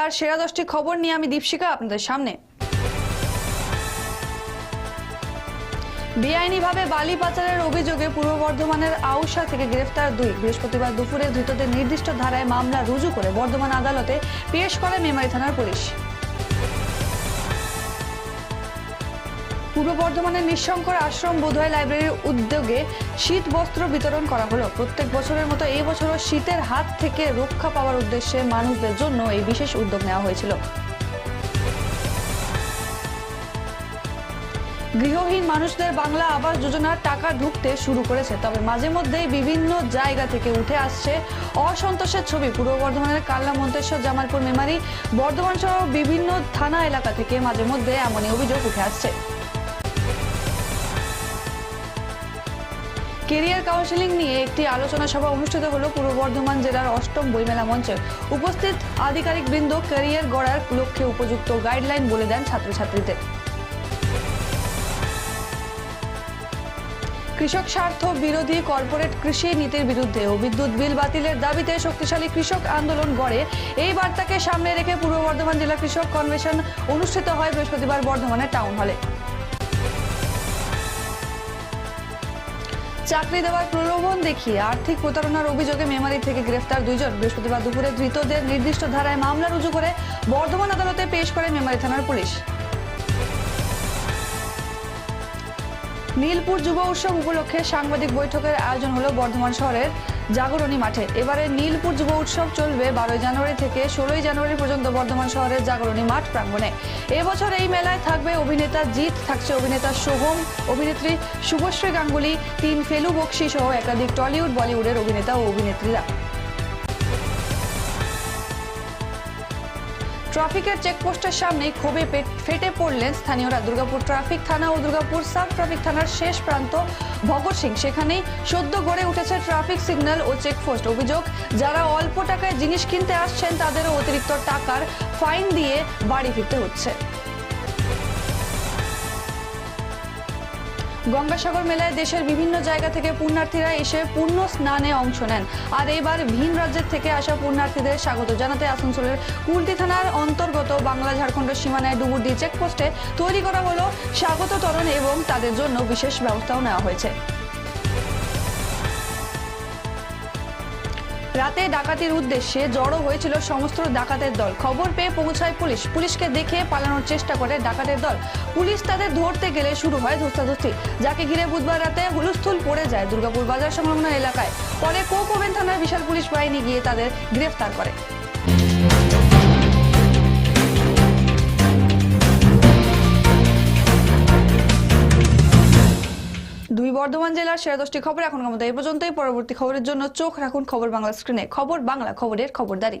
জেলার সেরা দশটি খবর নিয়ে আমি দীপশিকা আপনাদের সামনে। বেআইনিভাবে বালি পাচারের অভিযোগে পূর্ব বর্ধমানের আউসা থেকে গ্রেফতার দুই। বৃহস্পতিবার দুপুরে ধৃতদের নির্দিষ্ট ধারায় মামলা রুজু করে বর্ধমান আদালতে পেশ করে মেমারি থানার পুলিশ। পূর্ব বর্ধমানের নিঃশঙ্কর আশ্রম বোধহয় লাইব্রেরির উদ্যোগে শীত বস্ত্র বিতরণ করা হলো। প্রত্যেক বছরের মতো এই বছরও শীতের হাত থেকে রক্ষা পাওয়ার উদ্দেশ্যে মানুষদের জন্য এই বিশেষ উদ্যোগ নেওয়া হয়েছিল। গৃহহীন মানুষদের বাংলা আবাস যোজনার টাকা ঢুকতে শুরু করেছে, তবে মাঝে মধ্যেই বিভিন্ন জায়গা থেকে উঠে আসছে অসন্তোষের ছবি। পূর্ব বর্ধমানের কাল্লা মন্তেশ্বর, জামালপুর মেমারি, বর্ধমান সহ বিভিন্ন থানা এলাকা থেকে মাঝে মধ্যে এমনই অভিযোগ উঠে আসছে। কেরিয়ার কাউন্সিলিং নিয়ে একটি আলোচনা সভা অনুষ্ঠিত হলো পূর্ব বর্ধমান জেলার অষ্টম বইমেলা মঞ্চে। উপস্থিত আধিকারিক বৃন্দ ক্যারিয়ার গড়ার লক্ষ্যে উপযুক্ত গাইডলাইন বলে দেন ছাত্রছাত্রীদের। কৃষক স্বার্থ বিরোধী কর্পোরেট কৃষি নীতির বিরুদ্ধে ও বিদ্যুৎ বিল বাতিলের দাবিতে শক্তিশালী কৃষক আন্দোলন গড়ে, এই বার্তাকে সামনে রেখে পূর্ব বর্ধমান জেলা কৃষক কনভেনশন অনুষ্ঠিত হয় বৃহস্পতিবার বর্ধমানের টাউন হলে। চাকরি দেওয়ার প্রলোভন দেখিয়ে আর্থিক প্রতারণার অভিযোগে মেমারি থেকে গ্রেফতার দুইজন। বৃহস্পতিবার দুপুরে ধৃতদের নির্দিষ্ট ধারায় মামলা রুজু করে বর্ধমান আদালতে পেশ করে মেমারি থানার পুলিশ। নীলপুর যুব উৎসব উপলক্ষে সাংবাদিক বৈঠকের আয়োজন হলো বর্ধমান শহরের জাগরণী মাঠে। এবারে নীলপুর যুব উৎসব চলবে বারোই জানুয়ারি থেকে ষোলোই জানুয়ারি পর্যন্ত বর্ধমান শহরের জাগরণী মাঠ প্রাঙ্গণে। এবছর এই মেলায় থাকবে অভিনেতা জিৎ, থাকছে অভিনেতা সোহম অভিনেত্রী শুভশ্রী গাঙ্গুলি, তিন ফেলু বক্সি সহ একাধিক টলিউড বলিউডের অভিনেতা ও অভিনেত্রীরা। ট্রাফিকের চেকপোস্টের সামনে ক্ষোভে ফেটে পড়লেন স্থানীয়রা। দুর্গাপুর ট্রাফিক থানা ও দুর্গাপুর সাব ট্রাফিক থানার শেষ প্রান্ত ভগৎ সিং। সেখানেই সদ্য গড়ে উঠেছে ট্রাফিক সিগন্যাল ও চেকপোস্ট অভিযোগ। যারা অল্প টাকায় জিনিস কিনতে আসছেন, তাদেরও অতিরিক্ত টাকার ফাইন দিয়ে বাড়ি ফিরতে হচ্ছে। গঙ্গাসাগর মেলায় দেশের বিভিন্ন জায়গা থেকে পুণ্যার্থীরা এসে পূর্ণ স্নানে অংশ নেন। আর এবার ভিন রাজ্যের থেকে আসা পুণ্যার্থীদের স্বাগত জানাতে আসানসোলের কুলটি থানার অন্তর্গত বাংলা ঝাড়খণ্ডের সীমানায় ডুবুরডি চেকপোস্টে তৈরি করা হল স্বাগত তরণ এবং তাদের জন্য বিশেষ ব্যবস্থাও নেওয়া হয়েছে। রাতে ডাকাতির উদ্দেশ্যে জড়ো হয়েছিল সমস্ত ডাকাতের দল। খবর পেয়ে পৌঁছায় পুলিশ। পুলিশকে দেখে পালানোর চেষ্টা করে ডাকাতের দল। পুলিশ তাদের ধরতে গেলে শুরু হয় ধস্তাধস্তি, যাকে ঘিরে বুধবার রাতে হুলস্থুল পড়ে যায় দুর্গাপুর বাজার সংলগ্ন এলাকায়। পরে কোকোবেন থানার বিশাল পুলিশ বাহিনী গিয়ে তাদের গ্রেফতার করে। দুই বর্ধমান জেলার সেরা দশটি খবর এখন আমাদের এ পর্যন্তই। পরবর্তী খবরের জন্য চোখ রাখুন খবর বাংলা স্ক্রিনে। খবর বাংলা, খবরের খবরদারি।